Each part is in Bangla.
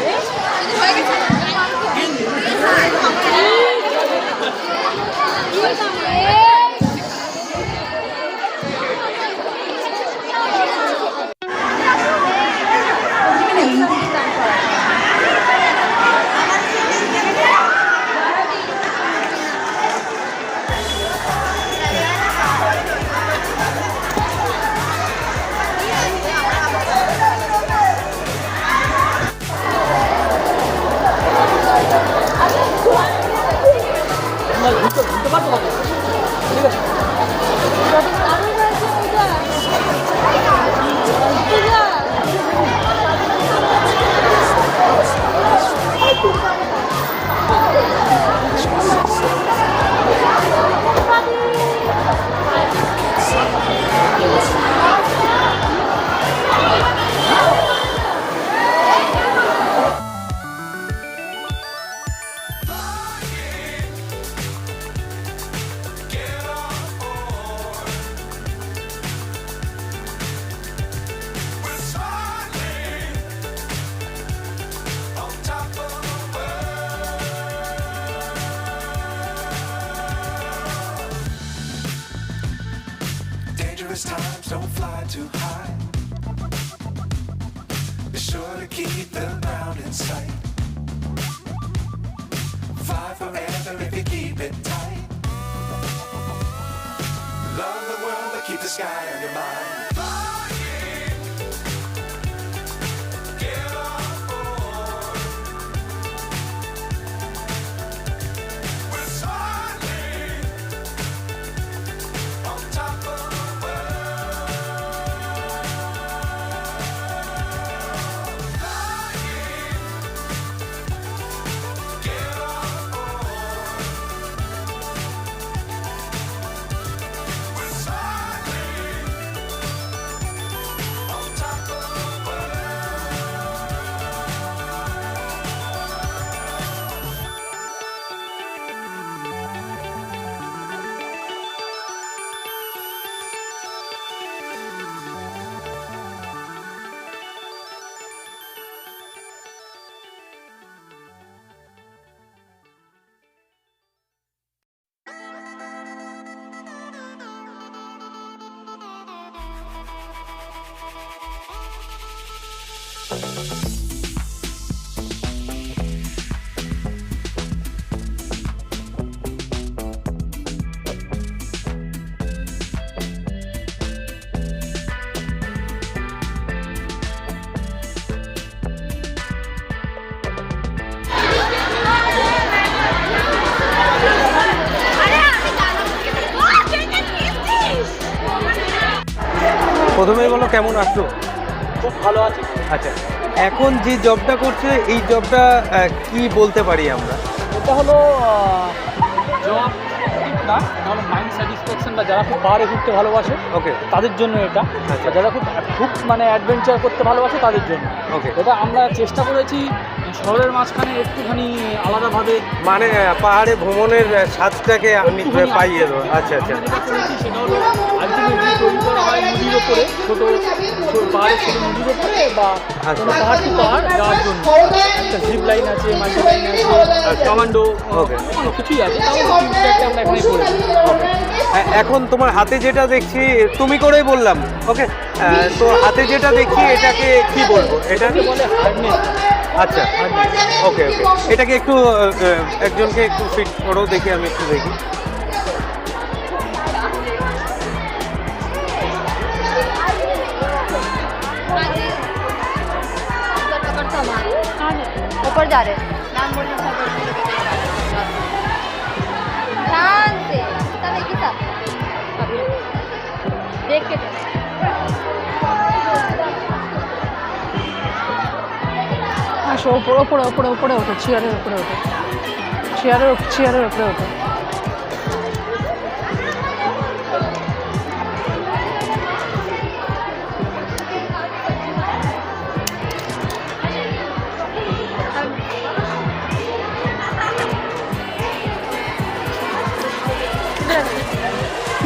করে কেমন আছো? খুব ভালো আছে। আচ্ছা এখন যে জবটা করছে এই জবটা কি বলতে পারি আমরা? এটা হলো জব না মাইন্ড স্যাটিসফ্যাকশন বা যারা খুব পাহাড়ে ঘুরতে ভালোবাসে ওকে তাদের জন্য এটা। আচ্ছা। যারা খুব খুব মানে অ্যাডভেঞ্চার করতে ভালোবাসে তাদের জন্য। ওকে এটা আমরা চেষ্টা করেছি শহরের মাঝখানে একটুখানি আলাদাভাবে মানে পাহাড়ে ভ্রমণের স্বাদটাকে আমি পাইয়ে দেবো। আচ্ছা আচ্ছা। সেটা হলো আলটিমেটলি তৈরি করা হয় নদীর ওপরে ছোটো পাহাড়ের ছোটো নদীর ওপরে বা। কোনো পাহাড় টু পাহাড় যাওয়ার জন্য একটা জিপ লাইন আছে মাল্টি লাইন আছে কমান্ডো অনেক কিছুই আছে আমরা এখানে করেছি। এখন তোমার হাতে যেটা দেখছি তুমি করেই বললাম ওকে তো হাতে যেটা দেখছি এটাকে কি বলব? এটা এটাকে বলে হার্ডনেস আচ্ছা ওকে ওকে এটাকে একটু একজনকে একটু ফিট করো দেখি আমি একটু দেখি। ऊपर जा रहे हैं। नाम बोलने से ऊपर चले गए। ध्यान से सब एक ही साथ देख के चलो। আসো ওপরে ওপরে ওপরে ওপরে ওঠো চেয়ারের উপরে ওঠো চেয়ারের চেয়ারের উপরে ওঠো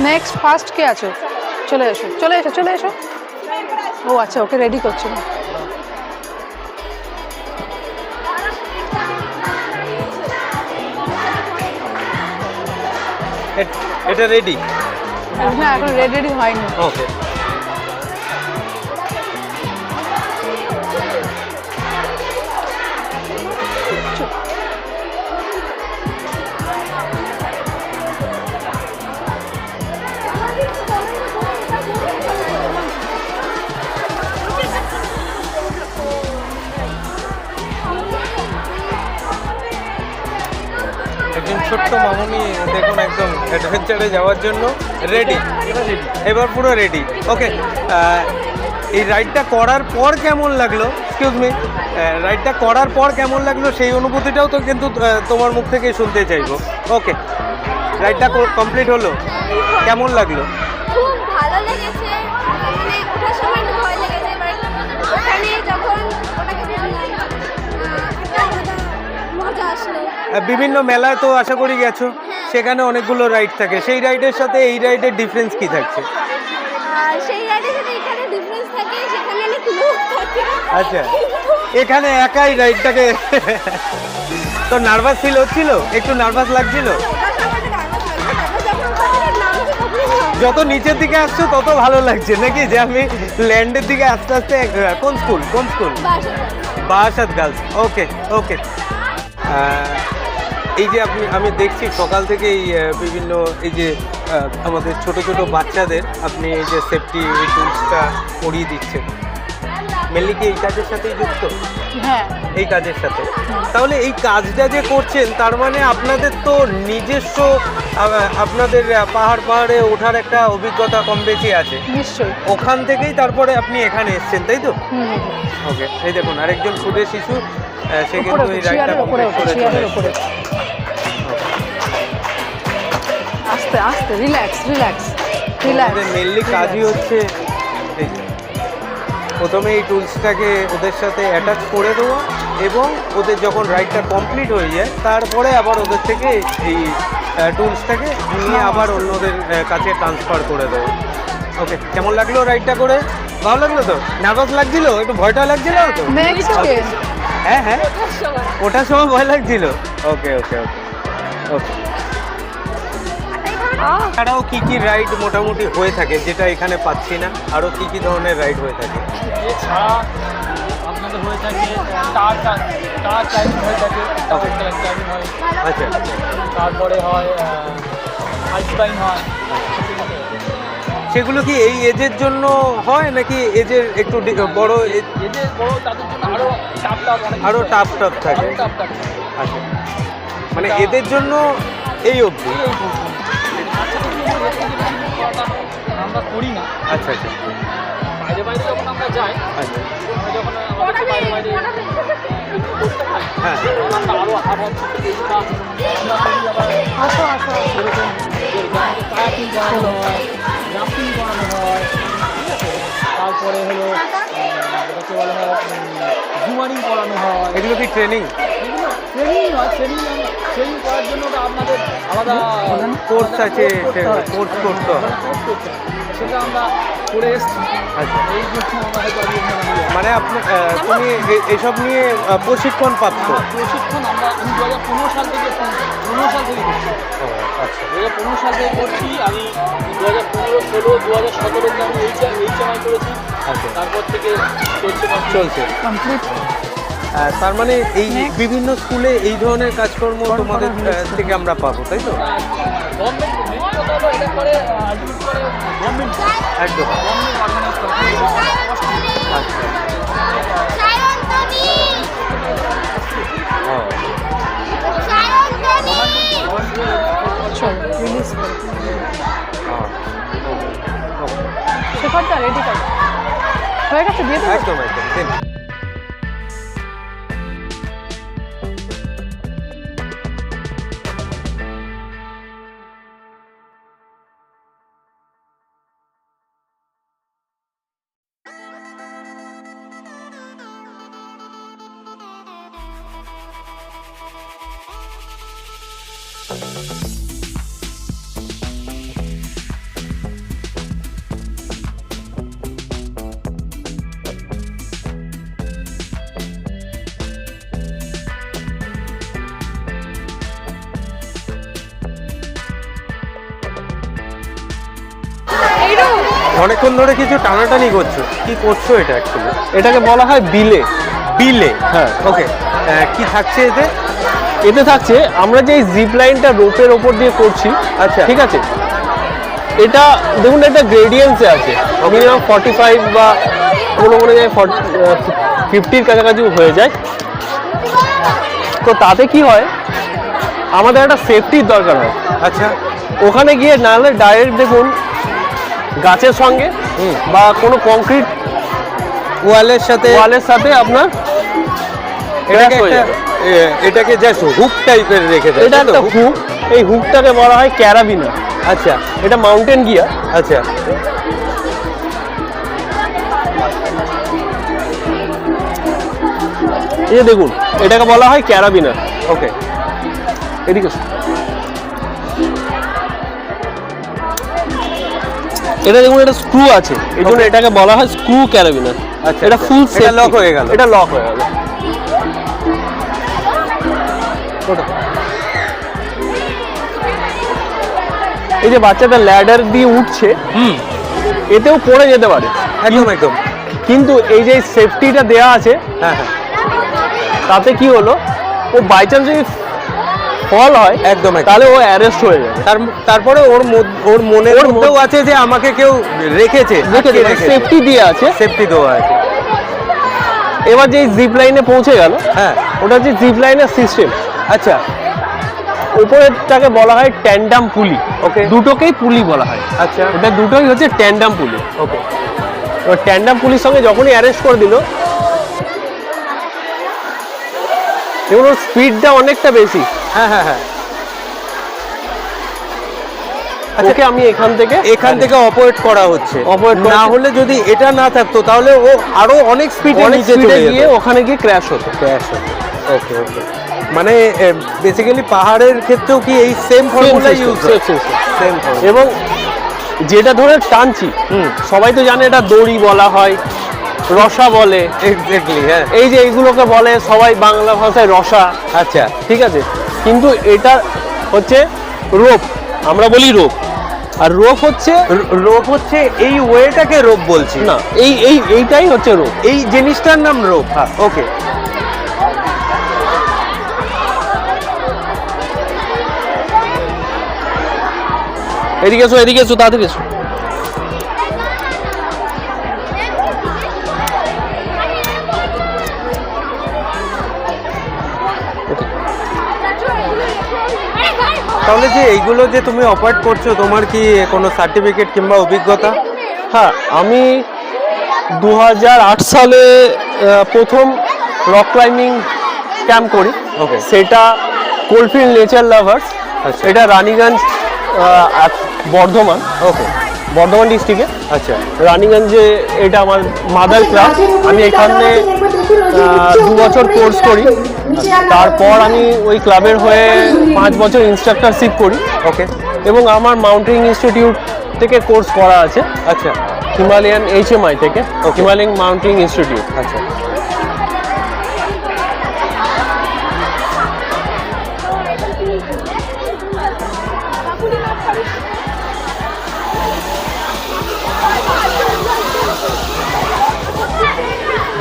নেক্সট ফার্স্ট কে আছো? চলে এসো চলে এসো চলে এসো। ও আচ্ছা ওকে রেডি করছ এটা রেডি হ্যাঁ এখন রেডি রেডি হয়নি। ওকে ছোট্ট মামুনি দেখুন একদম অ্যাডভেঞ্চারে যাওয়ার জন্য রেডি এবার পুরো রেডি ওকে এই রাইডটা করার পর কেমন লাগল? এক্সকিউজ মি রাইডটা করার পর কেমন লাগল সেই অনুভূতিটাও তো কিন্তু তোমার মুখ থেকেই শুনতে চাইব। ওকে রাইডটা কমপ্লিট হলো। কেমন লাগল? বিভিন্ন মেলায় তো আশা করি গেছো সেখানে অনেকগুলো রাইড থাকে। সেই রাইডের সাথে এই রাইডের ডিফারেন্স কি থাকছে? সেই রাইডের সাথে এখানে ডিফারেন্স থাকে সেখানে অনেক লোক থাকে। আচ্ছা এখানে একাই রাইডটাকে তো নার্ভাস ফিল হচ্ছিল? একটু নার্ভাস লাগছিল। যত নিচের দিকে আসছো তত ভালো লাগছে নাকি? যে আমি ল্যান্ডের দিকে আস্তে আস্তে কোন স্কুল কোন school bus Barasat girls okay okay এই যে আপনি আমি দেখছি সকাল থেকে এই বিভিন্ন এই যে আমাদের ছোট ছোট বাচ্চাদের আপনি এই যে সেফটি টুলসটা পরিয়ে দিচ্ছেন। মেনলি কি এই কাজের সাথেই যুক্ত? হ্যাঁ। এই কাজের সাথে। তাহলে এই কাজটা যে করছেন তার মানে আপনাদের তো নিজস্ব আপনাদের পাহাড় পাহাড়ে ওঠার একটা অভিজ্ঞতা কম বেশি আছে। নিশ্চয়ই। ওখান থেকেই তারপরে আপনি এখানে এসছেন তাই তো? ওকে এই দেখুন আরেকজন ক্ষুদে শিশু সে কিন্তু এই রাইডটা করে চলে আস্তে আস্তে রিল্যাক্স রিল্যাক্স রিল্যাক্স মেনলি কাজই হচ্ছে প্রথমে এই টুলসটাকে ওদের সাথে অ্যাটাচ করে দেবো এবং ওদের যখন রাইডটা কমপ্লিট হয়ে যায় তারপরে আবার ওদের থেকে এই টুলসটাকে নিয়ে আবার অন্যদের কাছে ট্রান্সফার করে দেবো ওকে কেমন লাগল রাইডটা করে? ভালো লাগল তো? নার্ভাস লাগছিল? একটু ভয়টা লাগছিল তো? হ্যাঁ হ্যাঁ। ওটার সময়। ভয় লাগছিল? ওকে ওকে ওকে ওকে এছাড়াও কি কি রাইড মোটামুটি হয়ে থাকে যেটা এখানে পাচ্ছি না? আরও কি কি ধরনের রাইড হয়ে থাকে? এছাড়া আপনাদের হয়ে থাকে টার টার টাইমিং হয়ে থাকে টাওয়ার টাইমিং হয়। আচ্ছা। তারপরে হয় আইস হয়। সেগুলো কি এই এজের জন্য হয় নাকি এজের একটু বড় এজ- বড় তাদের জন্য আরও টাপ টাপ আরও থাকে। টাপ টাপ আচ্ছা। মানে এদের জন্য এই অবধি। আমরা করি না। আচ্ছা আচ্ছা। বাইরে বাইরে যখন আমরা যাই আচ্ছা। যখন আমাদের বাইরে বাইরে হ্যাঁ। আসো আসো এরকম কায়াকিং করানো হয় করানো হয়। তারপরে হলো যেটাকে বলা হয় জুমারিং করানো হয়। এগুলো কি ট্রেনিং এগুলো ট্রেনিং হয়। ট্রেনিং ট্রেনিং করার জন্য তো আপনাদের আলাদা কোর্স আছে হয়। কোর্স করতে। হয় কোর্স করতে হয় সেটা আমরা করে এসেছি। আচ্ছা। এই জন্য আমরা মানে আপনি তুমি এ- এসব নিয়ে প্রশিক্ষণ পাচ্ছ? প্রশিক্ষণ আমরা আমি দু হাজার পনেরো সাল থেকে পনেরো সাল থেকে করছি। আচ্ছা। দু হাজার পনেরো সাল থেকে করছি। আমি দু হাজার পনেরো ষোলো দু হাজার সতেরোতে আমি এইচ এইচ এম আই করেছি। আচ্ছা। তারপর থেকে চলছে। চলছে। কমপ্লিট তার মানে এই বিভিন্ন স্কুলে এই ধরনের কাজকর্ম তোমাদের থেকে আমরা পাবো তাই তো? একদম। আচ্ছা। রেডি করো। হয়ে গেছে দিয়ে একদম একদম। ধরে কিছু টানাটানি করছ। কি করছ এটা অ্যাকচুয়ালি এটাকে বলা হয় বিলে। বিলে? হ্যাঁ। ওকে কি থাকছে এতে? এতে থাকছে আমরা যে জিপ লাইনটা রোপের ওপর দিয়ে করছি আচ্ছা। ঠিক আছে? এটা দেখুন একটা গ্রেডিয়েন্সে আছে। মিনিমাম ফর্টি ফাইভ বা কোনো কোনো জায়গায় ফিফটির কাছাকাছি হয়ে যায়। তো তাতে কি হয়? আমাদের একটা সেফটির দরকার হয়। আচ্ছা। ওখানে গিয়ে নাহলে ডাইরেক্ট দেখুন গাছের সঙ্গে। বা কোনো কংক্রিট ওয়ালের সাথে ওয়ালের সাথে আপনার এটাকে এটাকে জাস্ট হুক টাইপের রেখে দেয় এটা একটা হুক এই হুকটাকে বলা হয় ক্যারাবিনা আচ্ছা। এটা মাউন্টেন গিয়ার আচ্ছা। এই দেখুন এটাকে বলা হয় ক্যারাবিনার ওকে এদিকে এটা দেখুন এটা স্ক্রু আছে। এই জন্য এটাকে বলা হয় স্ক্রু ক্যারাবিনার আচ্ছা, এটা। ফুল এটা lock হয়ে গেল। এটা লক হয়ে গেল। এই যে বাচ্চাটা ল্যাডার দিয়ে উঠছে হুম। এতেও পড়ে যেতে পারে। একদম একদম। কিন্তু এই যে সেফটিটা দেওয়া আছে হ্যাঁ হ্যাঁ। তাতে কি হলো? ও বাই চান্স যদি ফল হয় একদম। তাহলে ও অ্যারেস্ট হয়ে যাবে তার তারপরে ওর ওর মনে ওর মধ্যেও আছে যে আমাকে কেউ রেখেছে সেফটি দিয়ে আছে। সেফটি দেওয়া আছে। এবার যে জিপ লাইনে পৌঁছে গেল হ্যাঁ। ওটা হচ্ছে জিপ লাইনের সিস্টেম আচ্ছা। উপরেরটাকে বলা হয় ট্যান্ডাম পুলি ওকে দুটোকেই পুলি বলা হয়। আচ্ছা। ওটা দুটোই হচ্ছে ট্যান্ডাম পুলি ওকে এবার ট্যান্ডাম পুলির সঙ্গে যখনই অ্যারেস্ট করে দিল দেখুন ওর স্পিডটা অনেকটা বেশি। হ্যাঁ হ্যাঁ হ্যাঁ। ওকে আমি এখান থেকে? এখান থেকে অপারেট করা হচ্ছে। না হলে যদি এটা না থাকতো তাহলে ও আরও অনেক স্পিডে নিচে চলে গিয়ে ওখানে গিয়ে ক্র্যাশ হতো। ওকে ওকে মানে বেসিক্যালি পাহাড়ের ক্ষেত্রেও কি এই সেম ফর্মুলা ইউজ সেম এবং যেটা ধরে টানছি হুম। সবাই তো জানে এটা দড়ি বলা হয় রসা বলে। এক্স্যাক্টলি হ্যাঁ। এই যে এইগুলোকে বলে সবাই বাংলা ভাষায় রসা। আচ্ছা। ঠিক আছে? কিন্তু এটা হচ্ছে রোপ। আমরা বলি রোপ। আর রোপ হচ্ছে রোপ হচ্ছে এই ওয়েটাকে রোপ বলছি। না এই এই এইটাই হচ্ছে রোপ। এই জিনিসটার নাম রোপ। হ্যাঁ। ওকে। এদিকে এসো এদিকে এসো তাড়াতাড়ি এসো। তাহলে যে এইগুলো যে তুমি অপারেট করছ তোমার কি কোনো সার্টিফিকেট কিংবা অভিজ্ঞতা? হ্যাঁ আমি দু হাজার আট সালে প্রথম রক ক্লাইম্বিং ক্যাম্প করি। ওকে সেটা কোলফিল্ড নেচার লাভার্স। এটা রানীগঞ্জ বর্ধমান। ওকে বর্ধমান ডিস্ট্রিক্টে আচ্ছা। রানীগঞ্জে এটা আমার মাদার ক্লাব আমি এখানে দু বছর কোর্স করি। তারপর আমি ওই ক্লাবের হয়ে পাঁচ বছর ইনস্ট্রাক্টরশিপ করি। ওকে এবং আমার মাউন্টেনিং ইনস্টিটিউট থেকে কোর্স করা আছে। আচ্ছা। হিমালয়ান এইচএমআই থেকে. হিমালয়ান মাউন্টেনিং ইনস্টিটিউট আচ্ছা।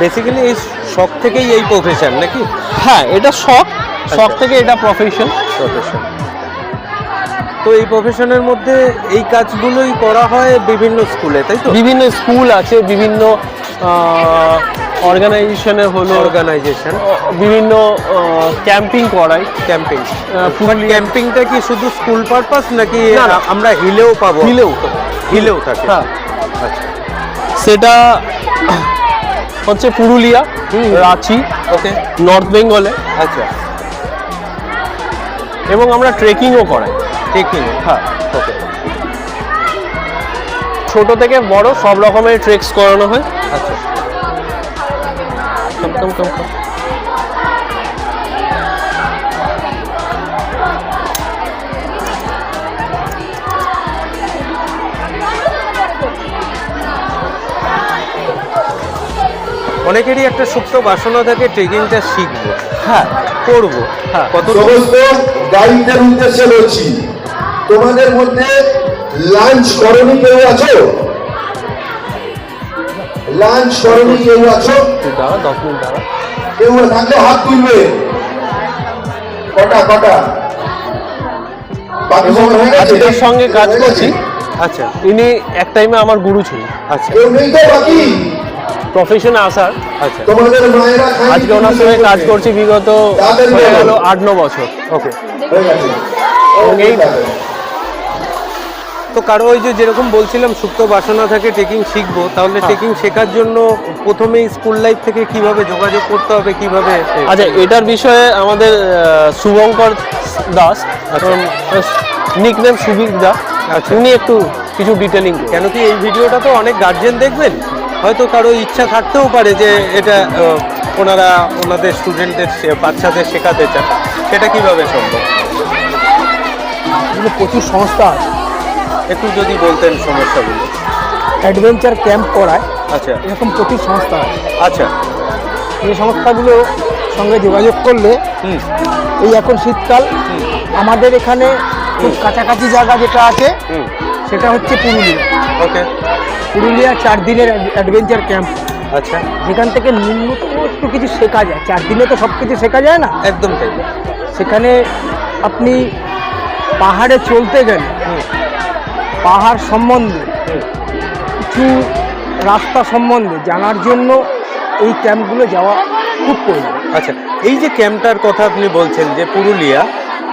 বেসিক্যালি এই শখ থেকেই এই প্রফেশন নাকি? হ্যাঁ এটা শখ। শখ আচ্ছা। থেকে এটা প্রফেশন প্রফেশন তো এই প্রফেশনের মধ্যে এই কাজগুলোই করা হয় বিভিন্ন স্কুলে তাই তো? বিভিন্ন স্কুল আছে বিভিন্ন অর্গানাইজেশনে হলো অর্গানাইজেশন বিভিন্ন ক্যাম্পিং করাই। ক্যাম্পিং ক্যাম্পিংটা কি শুধু স্কুল পারপাস নাকি। আমরা হিলেও পাবো? হিলেও। হিলেও থাকে। হ্যাঁ। আচ্ছা। সেটা হচ্ছে পুরুলিয়া রাঁচি ওকে। নর্থ বেঙ্গলে। আচ্ছা। এবং আমরা ট্রেকিংও করাই। ট্রেকিং হ্যাঁ ওকে। ছোট থেকে বড় সব রকমের ট্রেক্স করানো হয়। আচ্ছা। কম কম কম কম অনেকেরই একটা সুপ্ত বাসনা থাকে ট্রেকিংটা শিখব হ্যাঁ। করব। হ্যাঁ। কত গাইডের উদ্দেশ্যে বলছি তোমাদের মধ্যে লাঞ্চ করনি কেউ আছো? লাঞ্চ করনি কেউ আছো? দাঁড়া দশ মিনিট দাঁড়া। কেউ থাকলে হাত তুলবে। কটা কটা? এদের সঙ্গে কাজ করছি। আচ্ছা ইনি এক টাইমে আমার গুরু ছিলেন। আচ্ছা কেউ নেই তো বাকি? প্রফেশনে আসার আচ্ছা। তোমাদের আজকে ওনার সঙ্গে কাজ করছি বিগত হয়ে গেল আট ন বছর। ওকে। হয়ে এই তো কারও ওই যে যেরকম বলছিলাম সুপ্ত বাসনা থাকে টেকিং শিখব তাহলে টেকিং শেখার জন্য প্রথমেই স্কুল লাইফ থেকে কীভাবে যোগাযোগ করতে হবে কীভাবে আচ্ছা এটার বিষয়ে আমাদের শুভঙ্কর দাস নিক নেম সুবীর দাস আচ্ছা। উনি একটু কিছু ডিটেলিং কেন কি এই ভিডিওটা তো অনেক গার্জেন দেখবেন? হয়তো কারও ইচ্ছা থাকতেও পারে যে এটা ওনারা ওনাদের স্টুডেন্টদের বাচ্চাদের শেখাতে চান। সেটা কীভাবে সম্ভব? প্রচুর সংস্থা আছে। একটু যদি বলতেন সমস্যাগুলো। অ্যাডভেঞ্চার ক্যাম্প করায় আচ্ছা। এরকম প্রচুর সংস্থা আছে। আচ্ছা। এই সংস্থাগুলো সঙ্গে যোগাযোগ করলে এই এখন শীতকাল আমাদের এখানে খুব কাছাকাছি জায়গা যেটা আছে সেটা হচ্ছে পুরুলিয়া। ওকে পুরুলিয়া চার দিনের অ্যাডভেঞ্চার ক্যাম্প আচ্ছা। যেখান থেকে ন্যূনতম একটু কিছু শেখা যায়। চার দিনে তো সব কিছু শেখা যায় না? একদম তাই সেখানে আপনি পাহাড়ে চলতে গেলে পাহাড় সম্বন্ধে কিছু রাস্তা সম্বন্ধে জানার জন্য এই ক্যাম্পগুলো যাওয়া খুব প্রয়োজন। আচ্ছা এই যে ক্যাম্পটার কথা আপনি বলছেন যে পুরুলিয়া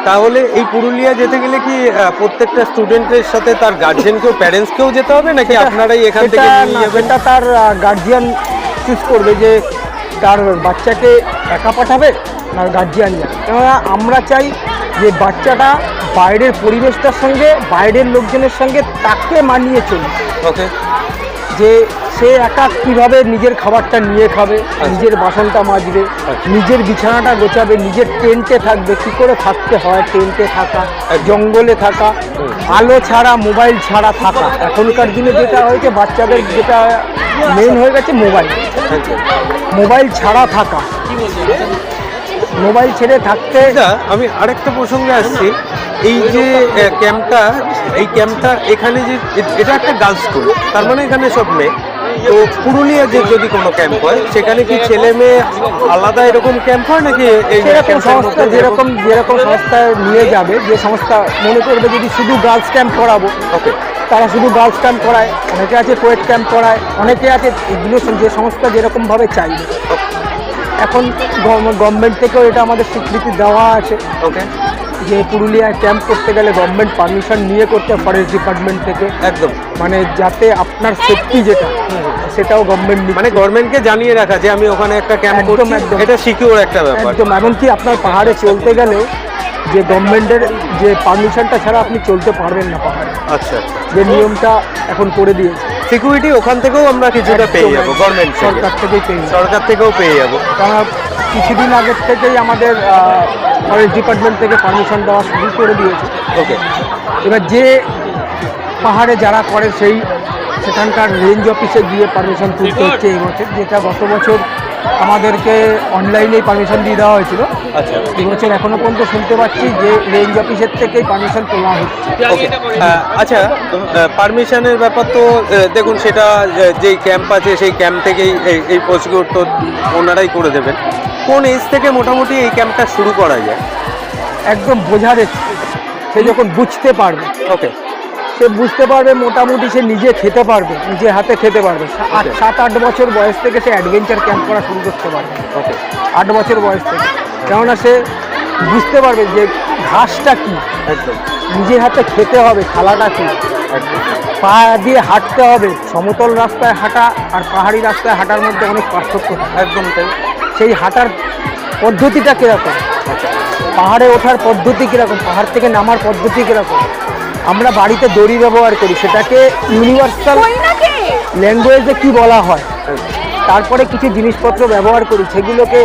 তাহলে এই পুরুলিয়া যেতে গেলে কি প্রত্যেকটা স্টুডেন্টের সাথে তার গার্জিয়ানকেও প্যারেন্টসকেও যেতে হবে? নাকি আপনারাই এখান থেকে সেটা তার গার্জিয়ান চুজ করবে যে তার বাচ্চাকে একা পাঠাবে না গার্জিয়ান যাবে কেননা আমরা চাই যে বাচ্চাটা বাইরের পরিবেশটার সঙ্গে বাইরের লোকজনের সঙ্গে তাকে মানিয়ে চলবে ওকে যে সে একা কীভাবে নিজের খাবারটা নিয়ে খাবে, নিজের বাসনটা মাজবে। নিজের বিছানাটা গোছাবে, নিজের টেন্টে থাকবে, কি করে থাকতে হয় টেন্টে থাকা, জঙ্গলে থাকা, আলো ছাড়া, মোবাইল ছাড়া থাকা। এখনকার দিনে যেটা হয়েছে, বাচ্চাদের যেটা মেন হয়ে গেছে মোবাইল। মোবাইল ছাড়া থাকা। মোবাইল ছেড়ে থাকতে আচ্ছা আমি আরেকটা প্রসঙ্গে আসছি। এই যে ক্যাম্পটা এই ক্যাম্পটা এখানে যে, এটা একটা গার্লস স্কুল তার মানে এখানে সব মেয়ে। তো পুরুলিয়া যে যদি কোনো ক্যাম্প হয় সেখানে কি ছেলে মেয়ে আলাদা এরকম ক্যাম্প হয় নাকি এই সেরকম সংস্থা যেরকম যেরকম সংস্থায় নিয়ে যাবে যে সংস্থা মনে করবে যদি শুধু গার্লস ক্যাম্প করাবো ওকে তারা শুধু গার্লস ক্যাম্প করায় অনেকে আছে কোয়েট ক্যাম্প করায় অনেকে আছে এগুলো যে সংস্থা যেরকমভাবে চাইবে। এখন গভর্নমেন্ট থেকেও এটা আমাদের স্বীকৃতি দেওয়া আছে। ওকে যে পুরুলিয়ায় ক্যাম্প করতে গেলে গভর্নমেন্ট পারমিশন নিয়ে করতে ফরেস্ট ডিপার্টমেন্ট থেকে। একদম। মানে যাতে আপনার সেফটি যেটা সেটাও গভর্নমেন্ট মানে গভর্নমেন্টকে জানিয়ে রাখা যে আমি ওখানে একটা ক্যাম্প একদম, করছি একদম। এটা সিকিউর একটা ব্যাপার। একদম এমনকি আপনার পাহাড়ে চলতে গেলে যে গভর্নমেন্টের যে পারমিশনটা ছাড়া আপনি চলতে পারবেন না পাহাড়ে। আচ্ছা আচ্ছা। যে নিয়মটা এখন করে দিয়েছে। সিকিউরিটি ওখান থেকেও আমরা কিছুটা পেয়ে যাব গভর্নমেন্ট সরকার থেকেই পেয়ে। সরকার থেকেও পেয়ে যাব। কিছুদিন আগের থেকেই আমাদের ফরেস্ট ডিপার্টমেন্ট থেকে পারমিশন দেওয়া শুরু করে দিয়েছে। ওকে এবার যে পাহাড়ে যারা করে সেই সেখানকার রেঞ্জ অফিসে গিয়ে পারমিশন তুলতে হচ্ছে এই বছর। যেটা গত বছর আমাদেরকে অনলাইনেই পারমিশন দিয়ে দেওয়া হয়েছিল। আচ্ছা। এই বছর এখনও পর্যন্ত শুনতে পাচ্ছি যে রেঞ্জ অফিসের থেকেই পারমিশন তোলা হচ্ছে। ওকে আচ্ছা পারমিশনের ব্যাপার তো দেখুন সেটা যেই ক্যাম্প আছে সেই ক্যাম্প থেকেই এই- এই প্রসিকিউর তো ওনারাই করে দেবেন। কোন এজ থেকে মোটামুটি এই ক্যাম্পটা শুরু করা যায়? একদম বোঝার সে যখন বুঝতে পারবে। ওকে সে বুঝতে পারবে মোটামুটি সে নিজে খেতে পারবে নিজে হাতে খেতে পারবে। আট সাত আট বছর বয়স থেকে সে অ্যাডভেঞ্চার ক্যাম্প করা শুরু করতে পারবে। ওকে আট বছর বয়স থেকে। কেননা সে বুঝতে পারবে যে ঘাসটা কি। একদম। নিজের হাতে খেতে হবে খালাটা কি। একদম। পা দিয়ে হাঁটতে হবে। সমতল রাস্তায় হাঁটা আর পাহাড়ি রাস্তায় হাঁটার মধ্যে অনেক পার্থক্য থাকে। একদম তাই। সেই হাঁটার পদ্ধতিটা কীরকম? পাহাড়ে ওঠার পদ্ধতি কীরকম? পাহাড় থেকে নামার পদ্ধতি কীরকম? আমরা বাড়িতে দড়ি ব্যবহার করি সেটাকে ইউনিভার্সাল ল্যাঙ্গুয়েজে কি বলা হয়? তারপরে কিছু জিনিসপত্র ব্যবহার করি সেগুলোকে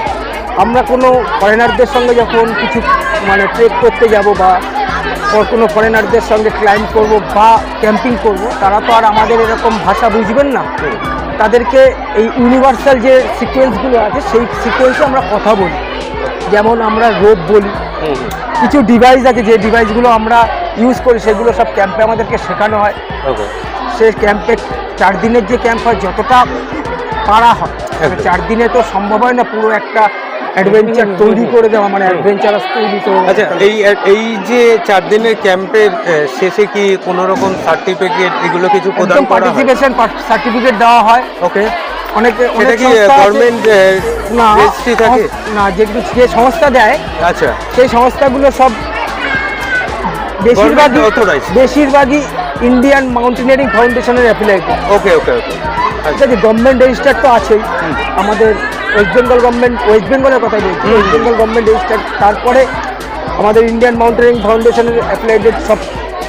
আমরা কোনো ফরেনারদের সঙ্গে যখন কিছু মানে ট্রেক করতে যাব বা কোনো ফরেনারদের সঙ্গে ক্লাইম্ব করব বা ক্যাম্পিং করব তারা তো আর আমাদের এরকম ভাষা বুঝবেন না। তাদেরকে এই ইউনিভার্সাল যে সিকোয়েন্সগুলো আছে সেই সিকোয়েন্সে আমরা কথা বলি। যেমন আমরা রোপ বলি। কিছু ডিভাইস আছে যে ডিভাইসগুলো আমরা ইউজ করি সেগুলো সব ক্যাম্পে আমাদেরকে শেখানো হয়। সেই সে ক্যাম্পে চার দিনের যে ক্যাম্প হয় যতটা পারা হয় মানে চার দিনে তো সম্ভব হয় না পুরো একটা অ্যাডভেঞ্চার তৈরি করে দেওয়া মানে অ্যাডভেঞ্চারাস তৈরি করে আচ্ছা এই এই যে চার দিনের ক্যাম্পের শেষে কি কোনো রকম সার্টিফিকেট এগুলো কিছু প্রদান করা পার্টিসিপেশন সার্টিফিকেট দেওয়া হয়। ওকে। অনেকে অনেক গভর্নমেন্ট না না যেগুলো যে সংস্থা দেয় আচ্ছা। সেই সংস্থাগুলো সব বেশিরভাগই বেশিরভাগই ইন্ডিয়ান মাউন্টেনিয়ারিং ফাউন্ডেশনের অ্যাফিলিয়েটেড ওকে ওকে ওকে ঠিক আছে গভর্নমেন্ট রেজিস্টার তো আছেই আমাদের ওয়েস্ট বেঙ্গল গভর্নমেন্ট ওয়েস্ট বেঙ্গলের কথাই বলছি। ওয়েস্ট বেঙ্গল গভর্নমেন্ট রেজিস্টার তারপরে আমাদের ইন্ডিয়ান মাউন্টেনিয়ারিং ফাউন্ডেশনের অ্যাফিলিয়েটেড সব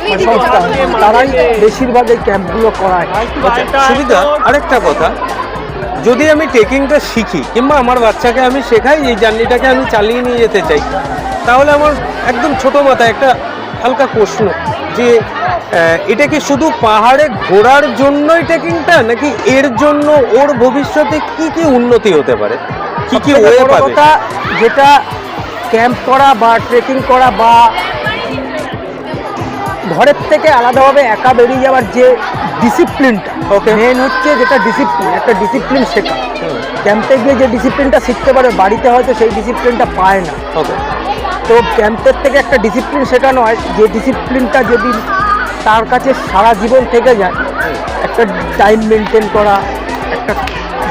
মানে সংস্থা। তারাই বেশিরভাগ এই ক্যাম্পগুলো করায়। আচ্ছা সুবিধা আরেকটা কথা। যদি আমি ট্রেকিংটা শিখি কিংবা আমার বাচ্চাকে আমি শেখাই এই জার্নিটাকে আমি চালিয়ে নিয়ে যেতে চাই তাহলে আমার একদম ছোট মাথায় একটা হালকা প্রশ্ন যে এটা কি শুধু পাহাড়ে ঘোরার জন্যই ট্রেকিংটা নাকি এর জন্য ওর ভবিষ্যতে কি কি উন্নতি হতে পারে? কি কি ওয়ে পাবে? যেটা ক্যাম্প করা বা ট্রেকিং করা বা ঘরের থেকে আলাদাভাবে একা বেরিয়ে যাওয়ার যে ডিসিপ্লিনটা Okay. মেন হচ্ছে যেটা ডিসিপ্লিন একটা ডিসিপ্লিন শেখা। ক্যাম্পে গিয়ে যে ডিসিপ্লিনটা শিখতে পারে বাড়িতে হয়তো সেই ডিসিপ্লিনটা পায় না। ওকে তো ক্যাম্পের থেকে একটা ডিসিপ্লিন শেখানো হয় যে ডিসিপ্লিনটা যদি তার কাছে সারা জীবন থেকে যায়। একটা টাইম মেনটেন করা একটা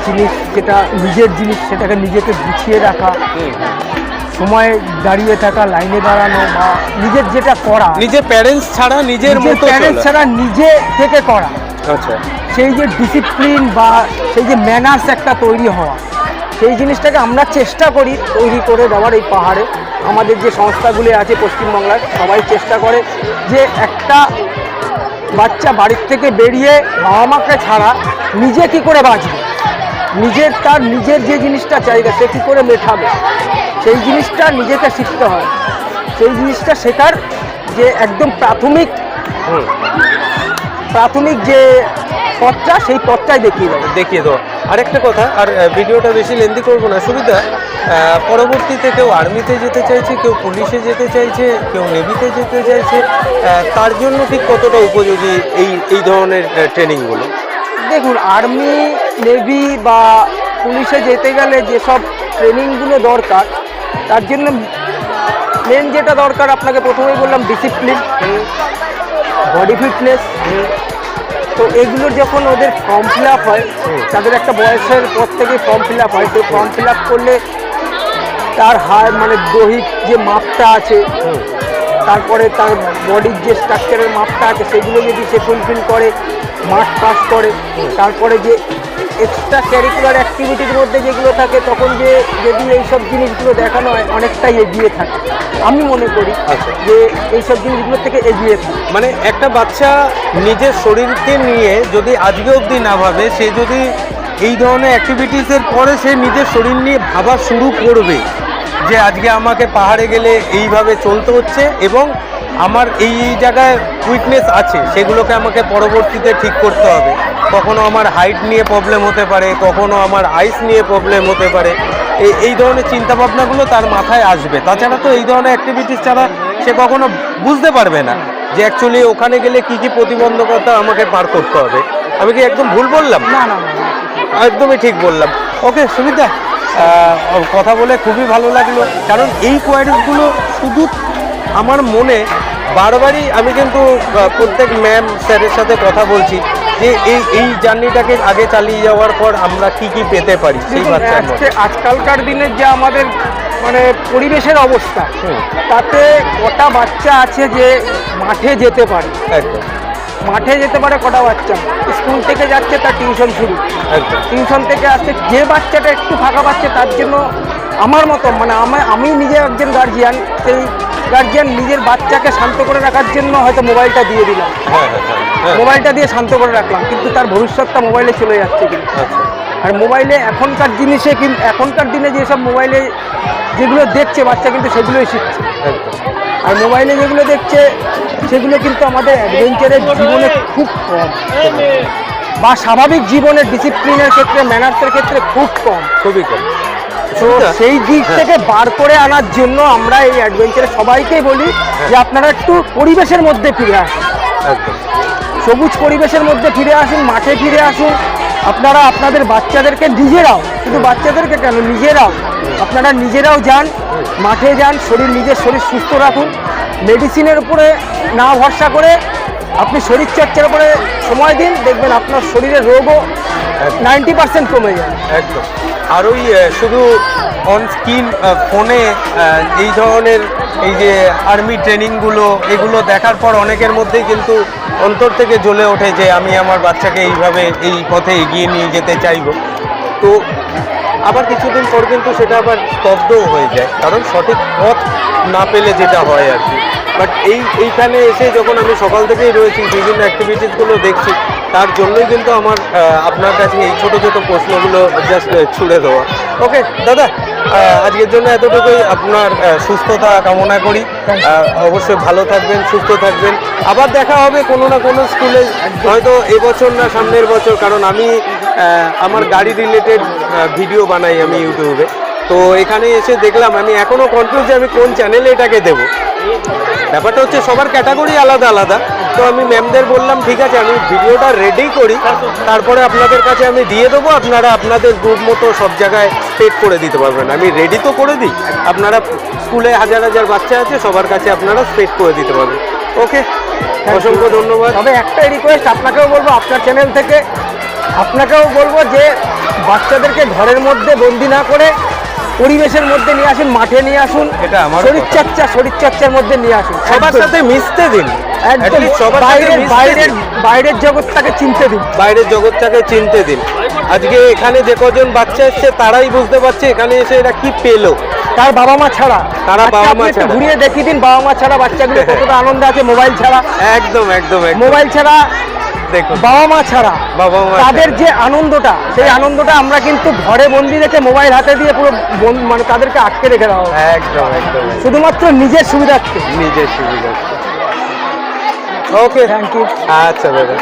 জিনিস যেটা নিজের জিনিস সেটাকে নিজেকে গুছিয়ে রাখা সময় দাঁড়িয়ে থাকা লাইনে দাঁড়ানো বা নিজের যেটা করা। নিজের প্যারেন্টস ছাড়া নিজের প্যারেন্টস ছাড়া নিজে থেকে করা। আচ্ছা। সেই যে ডিসিপ্লিন বা সেই যে ম্যানার্স একটা তৈরি হওয়া সেই জিনিসটাকে আমরা চেষ্টা করি তৈরি করে দেওয়ার এই পাহাড়ে। আমাদের যে সংস্থাগুলি আছে পশ্চিমবাংলার সবাই চেষ্টা করে যে একটা বাচ্চা বাড়ির থেকে বেরিয়ে বাবা মাকে ছাড়া নিজে কি করে বাঁচবে? নিজের তার নিজের যে জিনিসটা চাইবে সে কী করে মেটাবে? সেই জিনিসটা নিজেকে শিখতে হয়। সেই জিনিসটা শেখার যে একদম প্রাথমিক প্রাথমিক যে পথটা সেই পথটাই দেখিয়ে দেবে। দেখিয়ে দাও আরেকটা কথা আর ভিডিওটা বেশি লেন্দি করব না সুবিধা পরবর্তীতে কেউ আর্মিতে যেতে চাইছে কেউ পুলিশে যেতে চাইছে কেউ নেভিতে যেতে চাইছে তার জন্য ঠিক কতটা উপযোগী এই এই ধরনের ট্রেনিংগুলো দেখুন আর্মি নেভি বা পুলিশে যেতে গেলে যেসব ট্রেনিংগুলো দরকার তার জন্য মেন যেটা দরকার আপনাকে প্রথমেই বললাম ডিসিপ্লিন বডি ফিটনেস তো এগুলোর যখন ওদের ফর্ম ফিল আপ হয় তাদের একটা বয়সের পর থেকে ফর্ম ফিল আপ হয়। তো ফর্ম ফিল আপ করলে তার হার মানে দৈহিক যে মাপটা আছে তারপরে তার বডির যে স্ট্রাকচারের মাপটা আছে সেগুলো যদি সে ফুলফিল করে মাঠ পাস করে তারপরে যে এক্সট্রা ক্যারিকুলার অ্যাক্টিভিটির মধ্যে যেগুলো থাকে তখন যে যদি এইসব জিনিসগুলো দেখানো হয় অনেকটাই এগিয়ে থাকে আমি মনে করি আচ্ছা। যে এইসব জিনিসগুলো থেকে এগিয়ে থাকে মানে একটা বাচ্চা নিজের শরীরকে নিয়ে যদি আজকে অবধি না ভাবে সে যদি এই ধরনের অ্যাক্টিভিটিসের পরে সে নিজের শরীর নিয়ে ভাবা শুরু করবে যে আজকে আমাকে পাহাড়ে গেলে এইভাবে চলতে হচ্ছে এবং আমার এই এই জায়গায় উইকনেস আছে সেগুলোকে আমাকে পরবর্তীতে ঠিক করতে হবে। কখনো আমার হাইট নিয়ে প্রবলেম হতে পারে কখনো আমার আইস নিয়ে প্রবলেম হতে পারে। এই এই ধরনের চিন্তাভাবনাগুলো তার মাথায় আসবে। তাছাড়া তো এই ধরনের অ্যাক্টিভিটিস ছাড়া সে কখনো বুঝতে পারবে না যে অ্যাকচুয়ালি ওখানে গেলে কি কি প্রতিবন্ধকতা আমাকে পার করতে হবে। আমি কি একদম ভুল বললাম? না না। একদমই ঠিক বললাম। ওকে সুবিধা। কথা বলে খুবই ভালো লাগল। কারণ এই কোয়ারিজগুলো শুধু আমার মনে বারবারই আমি কিন্তু প্রত্যেক ম্যাম স্যারের সাথে কথা বলছি যে এই এই জার্নিটাকে আগে চালিয়ে যাওয়ার পর আমরা কি কি পেতে পারি সেই আজকালকার দিনের যে আমাদের মানে পরিবেশের অবস্থা তাতে কটা বাচ্চা আছে যে মাঠে যেতে পারে? একদম। মাঠে যেতে পারে কটা বাচ্চা? স্কুল থেকে যাচ্ছে তার টিউশন শুরু। টিউশন থেকে আসছে যে বাচ্চাটা একটু ফাঁকা পাচ্ছে তার জন্য আমার মতো মানে আমার আমি নিজে একজন গার্জিয়ান সেই গার্জিয়ান নিজের বাচ্চাকে শান্ত করে রাখার জন্য হয়তো মোবাইলটা দিয়ে দিলাম। হ্যাঁ হ্যাঁ হ্যাঁ হ্যাঁ। মোবাইলটা দিয়ে শান্ত করে রাখলাম কিন্তু তার ভবিষ্যৎটা মোবাইলে চলে যাচ্ছে কিন্তু আচ্ছা। আর মোবাইলে এখনকার জিনিসে কিন্তু এখনকার দিনে যেসব মোবাইলে যেগুলো দেখছে বাচ্চা কিন্তু সেগুলোই শিখছে। আর মোবাইলে যেগুলো দেখছে সেগুলো কিন্তু আমাদের অ্যাডভেঞ্চারের জীবনে খুব কম। বা স্বাভাবিক জীবনের ডিসিপ্লিনের ক্ষেত্রে ম্যানার্সের ক্ষেত্রে খুব কম। খুবই কম। তো সেই দিক হ্যাঁ। থেকে বার করে আনার জন্য আমরা এই অ্যাডভেঞ্চারে সবাইকেই বলি যে আপনারা একটু পরিবেশের মধ্যে ফিরে আসুন। সবুজ পরিবেশের মধ্যে ফিরে আসুন মাঠে ফিরে আসুন। আপনারা আপনাদের বাচ্চাদেরকে নিজেরাও শুধু বাচ্চাদেরকে কেন নিজেরাও আপনারা নিজেরাও যান মাঠে যান শরীর নিজের শরীর সুস্থ রাখুন। মেডিসিনের উপরে না ভরসা করে আপনি শরীরচর্চার উপরে সময় দিন দেখবেন আপনার শরীরের রোগও নাইনটি পার্সেন্ট কমে যায়। একদম। আর ওই শুধু অন স্ক্রিন ফোনে এই ধরনের এই যে আর্মি ট্রেনিংগুলো এগুলো দেখার পর অনেকের মধ্যেই কিন্তু অন্তর থেকে জ্বলে ওঠে যে আমি আমার বাচ্চাকে এইভাবে এই পথে এগিয়ে নিয়ে যেতে চাইব। তো আবার কিছুদিন পর কিন্তু সেটা আবার স্তব্ধও হয়ে যায়। কারণ সঠিক পথ না পেলে যেটা হয় আর কি। বাট এই, এইখানে এসে যখন আমি সকাল থেকেই রয়েছি, বিভিন্ন অ্যাক্টিভিটিসগুলো দেখছি, তার জন্যই কিন্তু আমার আপনার কাছে এই ছোটো ছোটো প্রশ্নগুলো জাস্ট ছুড়ে দেওয়া। ওকে দাদা আজকের জন্য এতটুকুই। আপনার সুস্থতা কামনা করি। অবশ্যই ভালো থাকবেন, সুস্থ থাকবেন। আবার দেখা হবে কোনো না কোনো স্কুলে। হয়তো এবছর না সামনের বছর, কারণ আমি আমার গাড়ি রিলেটেড ভিডিও বানাই আমি ইউটিউবে তো এখানে এসে দেখলাম, আমি এখনও কনফিউজ যে আমি কোন চ্যানেলে এটাকে দেবো। ব্যাপারটা হচ্ছে সবার ক্যাটাগরি আলাদা আলাদা। তো আমি ম্যামদের বললাম ঠিক আছে আমি ভিডিওটা রেডি করি। তারপরে আপনাদের কাছে আমি দিয়ে দেবো। আপনারা আপনাদের গ্রুপ মতো সব জায়গায় সেট করে দিতে পারবেন। আমি রেডি তো করে দিই। আপনারা স্কুলে হাজার হাজার বাচ্চা আছে সবার কাছে আপনারা সেট করে দিতে পারবেন। ওকে অসংখ্য ধন্যবাদ। তবে একটাই রিকোয়েস্ট আপনাকেও বলব আপনার চ্যানেল থেকে আপনাকেও বলব যে বাচ্চাদেরকে ঘরের মধ্যে বন্দি না করে পরিবেশের মধ্যে নিয়ে আসুন মাঠে নিয়ে আসুন এটা আমারও কথা। শরীরচর্চা শরীরচর্চার মধ্যে নিয়ে আসুন সবার সাথে মিশতে দিন। একদম। বাইরের বাইরের বাইরের জগৎটাকে চিনতে দিন। বাইরের জগৎটাকে চিনতে দিন। আজকে এখানে যে কজন বাচ্চা এসছে তারাই বুঝতে পারছে এখানে এসে এরা কি পেল। তার বাবা মা ছাড়া। তারা বাবা মা ছাড়া। ঘুরিয়ে দেখিয়ে দিন বাবা মা ছাড়া বাচ্চাগুলো কতটা আনন্দ আছে মোবাইল ছাড়া। একদম একদম। মোবাইল ছাড়া দেখুন। বাবা মা ছাড়া। বাবা মা তাদের যে আনন্দটা সেই আনন্দটা আমরা কিন্তু ঘরে বন্দি রেখে মোবাইল হাতে দিয়ে পুরো মানে তাদেরকে আটকে রেখে দেওয়া হয়। একদম একদম। একদম। শুধুমাত্র নিজের সুবিধার্থে। নিজের সুবিধার্থে। ওকে থ্যাংক ইউ আচ্ছা দাদা